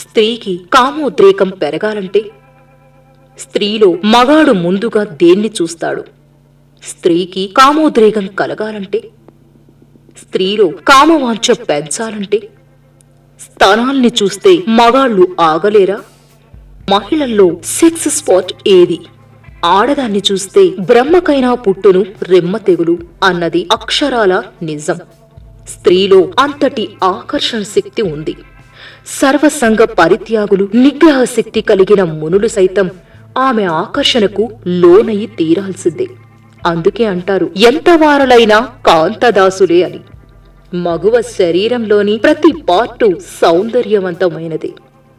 స్త్రీకి కామోద్రేకం పెరగాలంటే స్త్రీలో మగాడు ముందుగా దేన్ని చూస్తాడు? స్త్రీకి కామోద్రేకం కలగాలంటే? స్త్రీలో కామవాంఛ పెంచాలంటే? స్థానాల్ని చూస్తే మగాళ్ళు ఆగలేరా? మహిళల్లో సెక్స్ స్పాట్ ఏది? ఆడదాన్ని చూస్తే బ్రహ్మకైనా పుట్టును రెమ్మ తెగులు అన్నది అక్షరాల నిజం. స్త్రీలో అంతటి ఆకర్షణ శక్తి ఉంది. సర్వసంగ పరిత్యాగులు నిగ్రహ శక్తి కలిగిన మునులు సైతం ఆమె ఆకర్షణకు లోనయి తీరాల్సిందే. అందుకే అంటారు ఎంత వారలైనా కాంతదాసులే అని. మగువ శరీరంలోని ప్రతి పార్టు సౌందర్యవంతమైనదే.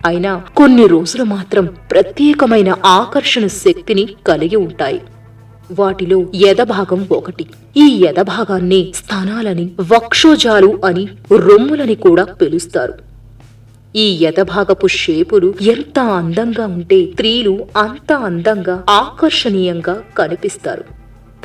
అయినా కొన్ని రోజులు మాత్రం ప్రత్యేకమైన ఆకర్షణ శక్తిని కలిగి ఉంటాయి. వాటిలో ఎదభాగం ఒకటి. ఈ ఎదభాగాన్ని స్థానాలని వక్షోజాలు అని రొమ్ములని కూడా పిలుస్తారు. ఈ ఎదభాగపు షేపులు ఎంత అందంగా ఉంటే స్త్రీలు అంత అందంగా ఆకర్షణీయంగా కనిపిస్తారు.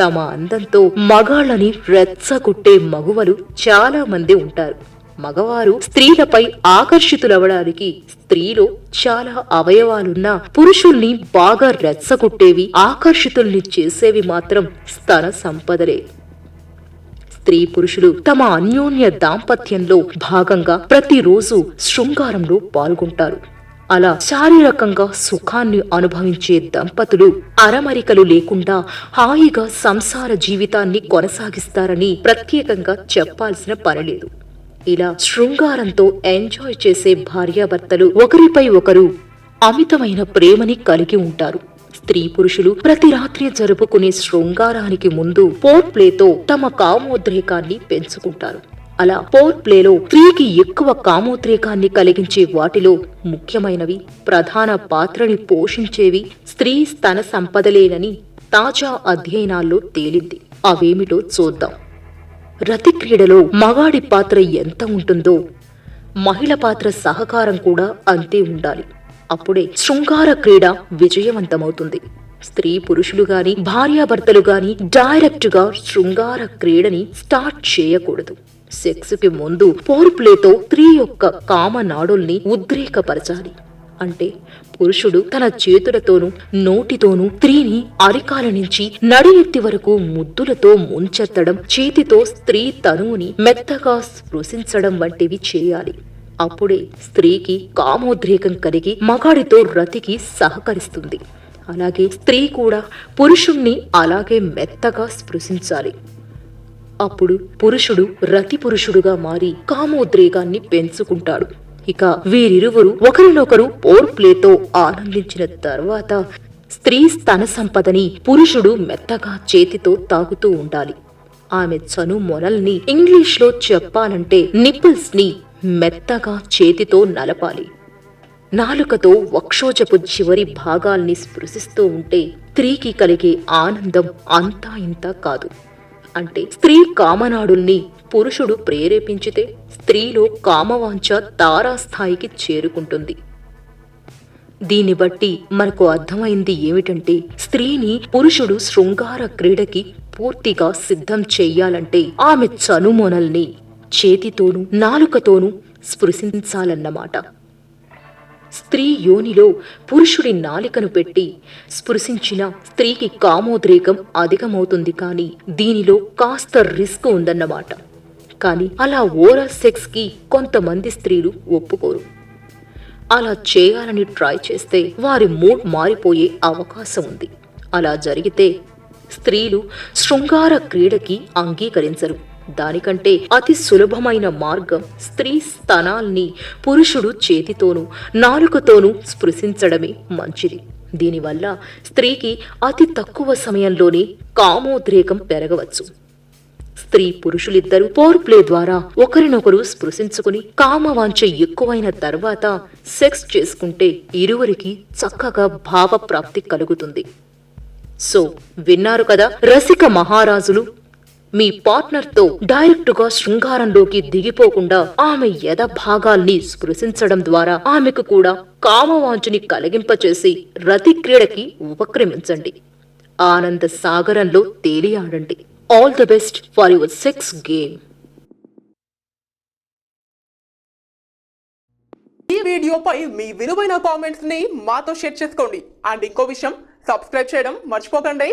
తమ అందంతో మగాళ్ళని రెచ్చగొట్టే మగువలు చాలా మంది ఉంటారు. మగవారు స్త్రీలపై ఆకర్షితులవడానికి స్త్రీలో చాలా అవయవాలున్నా పురుషుల్ని బాగా రెచ్చగొట్టేవి ఆకర్షితుల్ని చేసేవి మాత్రం స్తన సంపదలే. స్త్రీ పురుషులు తమ అన్యోన్య దాంపత్యంలో భాగంగా ప్రతిరోజు శృంగారంలో పాల్గొంటారు. అలా శారీరకంగా సుఖాన్ని అనుభవించే దంపతులు అరమరికలు లేకుండా హాయిగా సంసార జీవితాన్ని కొనసాగిస్తారని ప్రత్యేకంగా చెప్పాల్సిన పనిలేదు ఇలా శృంగారంతో ఎంజాయ్ చేసే భార్యాభర్తలు ఒకరిపై ఒకరు అమితమైన ప్రేమని కలిగి ఉంటారు. స్త్రీ పురుషులు ప్రతి రాత్రి జరుపుకునే శృంగారానికి ముందు పోర్ ప్లేతో తమ కామోద్రేకాన్ని పెంచుకుంటారు. అలా పోర్ ప్లేలో స్త్రీకి ఎక్కువ కామోద్రేకాన్ని కలిగించే వాటిలో ముఖ్యమైనవి ప్రధాన పాత్రని పోషించేవి స్త్రీ స్తన సంపదలేనని తాజా అధ్యయనాల్లో తేలింది. అవేమిటో చూద్దాం. రతి క్రీడలో మగాడి పాత్ర ఎంత ఉంటుందో మహిళ పాత్ర సహకారం కూడా అంతే ఉండాలి. అప్పుడే శృంగార క్రీడ విజయవంతమవుతుంది. స్త్రీ పురుషులు గాని భార్యాభర్తలు గాని డైరెక్ట్గా శృంగార క్రీడని స్టార్ట్ చేయకూడదు. సెక్స్కి ముందు పోర్ ప్లేతో స్త్రీ యొక్క కామ నాడుల్ని ఉద్రేకపరచాలి. అంటే పురుషుడు తన చేతులతోనూ నోటితోనూ స్త్రీని అరికాల నుంచి నడి ఎత్తి వరకు ముద్దులతో ముంచెత్తడం చేతితో స్త్రీ తనువుని మెత్తగా స్పృశించడం వంటివి చేయాలి. అప్పుడే స్త్రీకి కామోద్రేకం కలిగి మగాడితో రతికి సహకరిస్తుంది. అలాగే స్త్రీ కూడా పురుషుణ్ణి అలాగే మెత్తగా స్పృశించాలి. అప్పుడు పురుషుడు రతి పురుషుడుగా మారి కామోద్రేకాన్ని పెంచుకుంటాడు. ఇక వీరిరువురు ఒకరినొకరు పోర్ ప్లేతో ఆనందించిన తర్వాత స్త్రీ స్తన సంపదని పురుషుడు మెత్తగా చేతితో తాగుతూ ఉండాలి. ఆమె చను మొనల్ని ఇంగ్లీష్లో చెప్పాలంటే నిప్పుల్స్ని మెత్తగా చేతితో నలపాలి. నాలుకతో వక్షోజపు చివరి భాగాల్ని స్పృశిస్తూ ఉంటే స్త్రీకి కలిగే ఆనందం అంతా ఇంత కాదు. అంటే స్త్రీ కామనాడుల్ని పురుషుడు ప్రేరేపించితే స్త్రీలో కామవాంఛ తారాస్థాయికి చేరుకుంటుంది. దీన్ని బట్టి మనకు అర్థమైంది ఏమిటంటే స్త్రీని పురుషుడు శృంగార క్రీడకి పూర్తిగా సిద్ధం చెయ్యాలంటే ఆమె చనుమొనల్ని చేతితోనూ నాలుకతోనూ స్పృశించాలన్నమాట. స్త్రీ యోనిలో పురుషుడి నాలికను పెట్టి స్పృశించిన స్త్రీకి కామోద్రేకం అధికమవుతుంది కానీ దీనిలో కాస్త రిస్క్ ఉందన్నమాట. కానీ అలా ఓరల్ సెక్స్కి కొంతమంది స్త్రీలు ఒప్పుకోరు. అలా చేయాలని ట్రై చేస్తే వారి మూడ్ మారిపోయే అవకాశం ఉంది. అలా జరిగితే స్త్రీలు శృంగార క్రీడకి అంగీకరించరు. దానికంటే అతి సులభమైన మార్గం స్త్రీ స్తనాల్ని పురుషుడు చేతితోనూ నాలుకతోనూ స్పృశించడమే మంచిది. దీనివల్ల స్త్రీకి అతి తక్కువ సమయంలోనే కామోద్రేకం పెరగవచ్చు. స్త్రీ పురుషులిద్దరూ పోర్ ప్లే ద్వారా ఒకరినొకరు స్పృశించుకుని కామవాంఛ ఎక్కువైన తర్వాత సెక్స్ చేసుకుంటే ఇరువురికి చక్కగా భావప్రాప్తి కలుగుతుంది. సో విన్నారు కదా రసిక మహారాజులు మీ పార్ట్నర్తో డైరెక్టుగా శృంగారంలోకి దిగిపోకుండా ఆమె యథ భాగాల్ని స్పృశించడం ద్వారా ఆమెకు కూడా కామవాంచుని కలిగింపచేసి రతి క్రీడకి ఉపక్రమించండి. ఆనంద సాగరంలో తేలియాడండి. All the best for your next game. ఈ వీడియోపై మీ విలువైన కామెంట్స్ని మాతో షేర్ చేసుకోండి. అండ్ ఇంకో విషయం సబ్స్క్రైబ్ చేయడం మర్చిపోకండి.